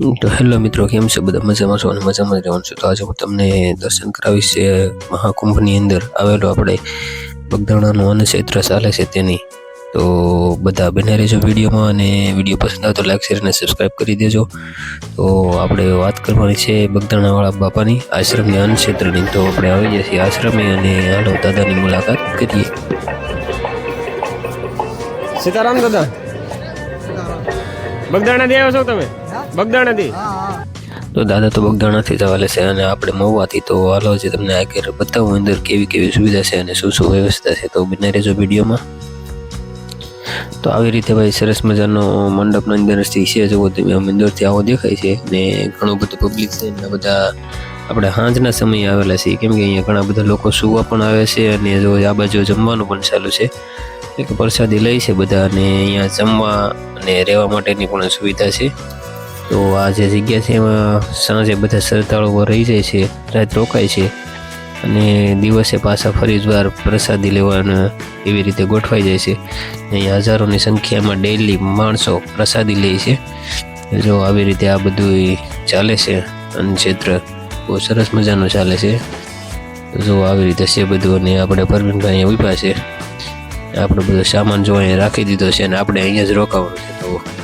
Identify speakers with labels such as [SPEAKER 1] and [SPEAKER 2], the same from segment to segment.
[SPEAKER 1] તો હેલો મિત્રો, કેમ છે બધા? મજામાં છો અને મજામાં જ રહેવાનું છે. તો આજે હું તમને દર્શન કરાવીશ છે મહાકુંભની અંદર આવેલો આપણે બગદાણાનું અન્નક્ષેત્ર ચાલે છે તેની. તો બધા બને રહેજો વિડીયોમાં અને વીડિયો પસંદ આવે તો લાઈક, શેર અને સબસ્ક્રાઈબ કરી દેજો. તો આપણે વાત કરવાની છે બગદાણાવાળા બાપાની આશ્રમની અન્નક્ષેત્રની તો આપણે આવી જઈએ છીએ આશ્રમે અને હાલો દાદાની મુલાકાત કરીએ.
[SPEAKER 2] સીતારામ દાદા. બગદાણાથી આવ્યો છો તમે? બગદાણાથી?
[SPEAKER 1] તો દાદા, તો બગદાણાથી જ છે અને આપણે મહુવાથી તો હાલો છે તમને આગળ બતાવું અંદર કેવી કેવી સુવિધા છે અને શું શું વ્યવસ્થા છે. તો બને રહેજો વિડીયોમાં. તો આવી રીતે ભાઈ સરસ મજાનો મંડપના અંદરથી છે જો અંદરથી આવો દેખાય છે ને ઘણું બધું પબ્લિક છે ને બધા આપણે સાંજના સમયે આવેલા છીએ. કેમ કે અહીંયા ઘણા બધા લોકો સુવા પણ આવે છે અને જો આ બાજુ જમવાનું પણ ચાલુ છે. એક પ્રસાદી લઈ છે બધા અને અહીંયા જમવા અને રહેવા માટેની પણ સુવિધા છે. તો આ જે જગ્યા છે એમાં સાંજે બધા શ્રદ્ધાળુઓ રહી જાય છે, રાત રોકાય છે અને દિવસે પાછા ફરી વાર પ્રસાદી લેવાના એવી રીતે ગોઠવાઈ જાય છે. અહીંયા હજારોની સંખ્યામાં ડેલી માણસો પ્રસાદી લે છે. જો આવી રીતે આ બધું ચાલે છે અને ક્ષેત્ર બહુ સરસ મજાનું ચાલે છે. જો આવી રીતે છે બધું અને આપણે પરવીનભાઈ અહીંયા ઊભા છે. આપણો બધો સામાન જો અહીંયા રાખી દીધો છે અને આપણે અહીંયા જ રોકાવાનું છે તો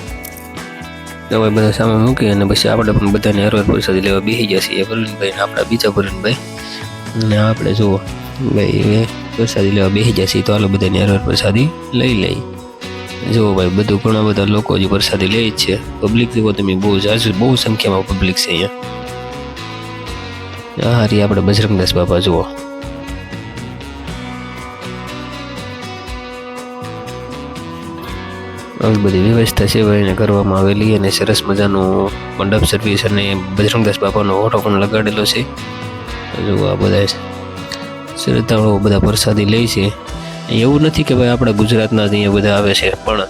[SPEAKER 1] તો હવે સામે મૂકી અને પછી આપણે પણ બધાને હરવાર પ્રસાદી લેવા બેસી જશે એ ને આપણા બીજા પરવીનભાઈ અને આપણે જુઓ, ભાઈ એ પ્રસાદી લેવા બેસી જશે તો હાલો બધાને હરવાર પ્રસાદી લઈ લઈ જુઓ ભાઈ, બધું ઘણા બધા લોકો જે પ્રસાદી લે જ છે. પબ્લિક જુઓ તમે, બહુ જાજુ બહુ સંખ્યામાં પબ્લિક છે અહીંયા. આ હારી આપણે બજરંગદાસ બાપા, જુઓ. આવી બધી વ્યવસ્થા એને કરવામાં આવેલી અને સરસ મજાનું મંડપ સર્વિસ અને બજરંગદાસ બાપાનો ઓટો પણ લગાડેલો છે. જો આ બધા શ્રદ્ધાળુઓ બધા પ્રસાદી લે છે. એવું નથી કે ભાઈ આપણા ગુજરાતના જ અહીંયા બધા આવે છે, પણ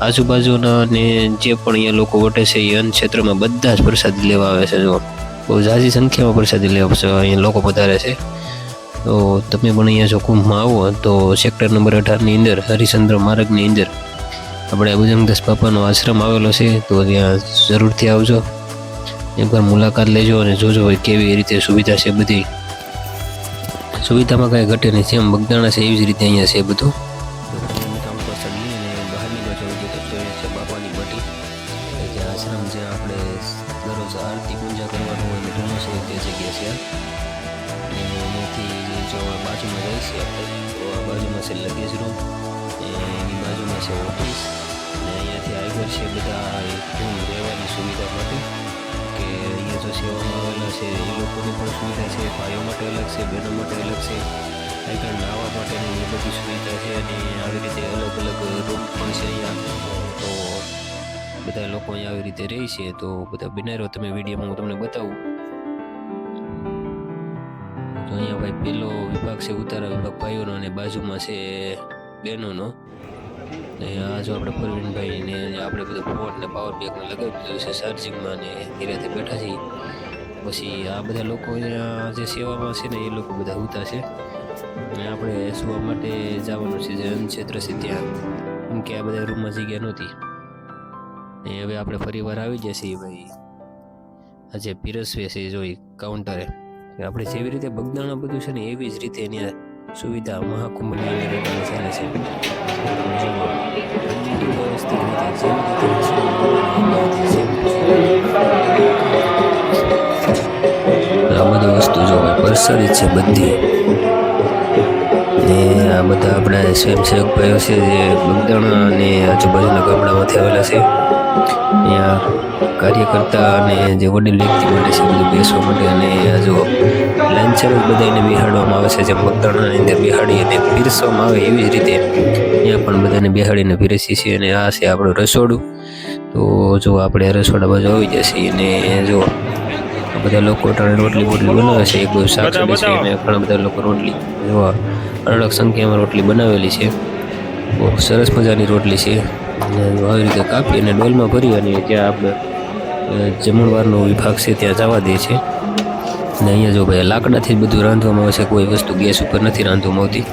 [SPEAKER 1] આજુબાજુના અને જે પણ અહીંયા લોકો વટે છે, એ અન્ન ક્ષેત્રમાં બધા જ પ્રસાદી લેવા આવે છે, જો. બહુ ઝાઝી સંખ્યામાં પ્રસાદી લેવા છે, અહીંયા લોકો વધારે છે. તો તમે પણ અહીંયા જો કુંભમાં આવો, તો સેક્ટર નંબર અઢારની અંદર, હરિચંદ્ર માર્ગની અંદર આપણે ભુજંગદાસ બાપાનો આશ્રમ આવેલો છે, તો ત્યાં જરૂરથી આવજો. એકવાર મુલાકાત લેજો અને જોજો હોય કેવી રીતે સુવિધા છે બધી. સુવિધામાં કાંઈ ઘટે નહીં જેમ બગદાણા છે, એવી જ રીતે અહીંયા છે બધું. આશ્રમ જે આપણે દરરોજ આરતી પૂજા કરવાનું હોય ને ધૂણો છે તે જગ્યા છે અને બાજુમાં જાય આપણે. તો આ બાજુમાં છે લગેજ રૂમ બાજુમાં છે ઓફિસ અને અહીંયાથી આગળ છે બધા રૂમ રહેવાની સુવિધા માટે કે અહીંયા જો સેવામાં આવેલા છે, એ લોકોની પણ સુવિધા છે, ભાઈઓ માટે અલગ છે, બહેનો માટે અલગ છે. આગળ નાહવા માટેની એ બધી સુવિધા છે અને આવી રીતે અલગ અલગ રૂમ પણ છે અહીંયા. તો બધા લોકો અહીંયા આવી રીતે રહે છે. તો બધા બનાવ્યો તમે વિડીયોમાં હું તમને બતાવું. તો અહીંયા ભાઈ પેલો વિભાગ છે, ઉતારા વિભાગ ભાઈઓનો અને બાજુમાં છે બહેનોનો. ને આ જો આપણે પ્રવીણભાઈ ને આપણે બધું ફોન ને પાવર બેકને લગાવી દીધું છે ચાર્જિંગમાં ને નિરાતે બેઠા છીએ. પછી આ બધા લોકો જે સેવામાં છે ને એ લોકો બધા ઉતા છે. અને આપણે સુવા માટે જવાનું છે જે ક્ષેત્ર છે ત્યાં. કેમ કે આ બધા રૂમમાં જગ્યા નહોતી. ને હવે આપણે ફરી વાર આવી જશે ભાઈ. આ જે પીરસવે છે જોઈ કાઉન્ટરે આપણે જેવી રીતે બગદાણા બધું છે ને એવી જ રીતે એની સુવિધા મહાકુંભની ચાલે છે. પ્રસારિત છે બધી. ને આ બધા આપણા સ્વયંસેવક ભાઈઓ છે, જે બગદાણા અને આજુબાજુના ગામડામાંથી આવેલા છે. અહીંયા કાર્યકર્તા અને જે વડીલ વ્યક્તિ માટે છે, બધું બેસવા માટે અને જો લંચર બધાને બિહાડવામાં આવે છે, જેમ બગદાણાની અંદર બિહાડી અને પીરસવામાં આવે એવી જ રીતે અહીંયા પણ બધાને બિહાડીને પીરસીએ છીએ અને આ છે આપણું રસોડું. તો જો આપણે રસોડા બાજુ આવી જશે અને જો આ બધા લોકો ત્રણ રોટલી બોટલી બનાવે છે. એક બધું શાક છે અને ઘણા બધા લોકો રોટલી જોવા અલગ સંખ્યામાં રોટલી બનાવેલી છે. બહુ સરસ મજાની રોટલી છે. અને આવી રીતે કાપી અને ડોલમાં ભરી અને ત્યાં આપણે જમણવારનો વિભાગ છે ત્યાં જવા દે છે. અને અહીંયા જો ભાઈ લાકડાથી જ બધું રાંધવામાં આવે છે કોઈ વસ્તુ ગેસ ઉપર નથી રાંધવામાં આવતી.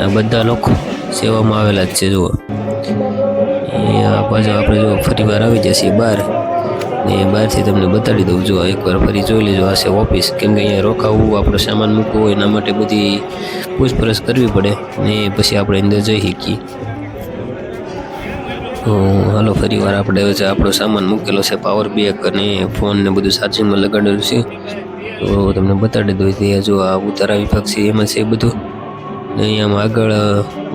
[SPEAKER 1] આ બધા લોકો સેવામાં આવેલા જ છે જુઓ. અહીંયા પાછા આપણે જો ફરી વાર આવી જશે બહાર. ને બહારથી તમને બતાડી દઉં. જો એકવાર ફરી જોઈ લેજો આ ઓફિસ. કેમ કે અહીંયા રોકાવું, આપણો સામાન મૂકવો હોય એના માટે બધી પૂછપરછ કરવી પડે. ને પછી આપણે અંદર જઈ શકીએ. તો હાલો ફરી વાર આપણે જે આપણો સામાન મૂકેલો છે પાવર બેક અને ફોન ને બધું ચાર્જિંગમાં લગાડેલું છે. તો તમને બતાડી દઉં તે જો આ ઉતારા વિભાગ છે, એમાં છે બધું. ને અહીંયામાં આગળ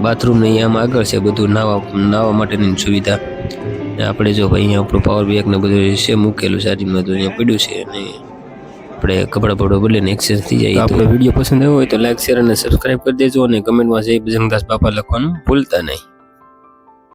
[SPEAKER 1] બાથરૂમ ને અહીંયામાં આગળ છે બધું નાવા નાવા માટેની સુવિધા. આપણે જો ભાઈ અહીંયા આપણું પાવર બેક ને બધું છે મૂકેલું ચાર્જિંગમાં તો અહીંયા પડ્યું છે અને આપણે કપડાં બપડા બદલીને એક્સચેન્જ થઈ જાય. આપણો વીડિયો પસંદ આવ્યો હોય તો લાઈક શેર અને સબસ્ક્રાઈબ કરી દેજો અને કમેન્ટમાં જય બજરંગદાસ બાપા લખવાનું ભૂલતા નહીં.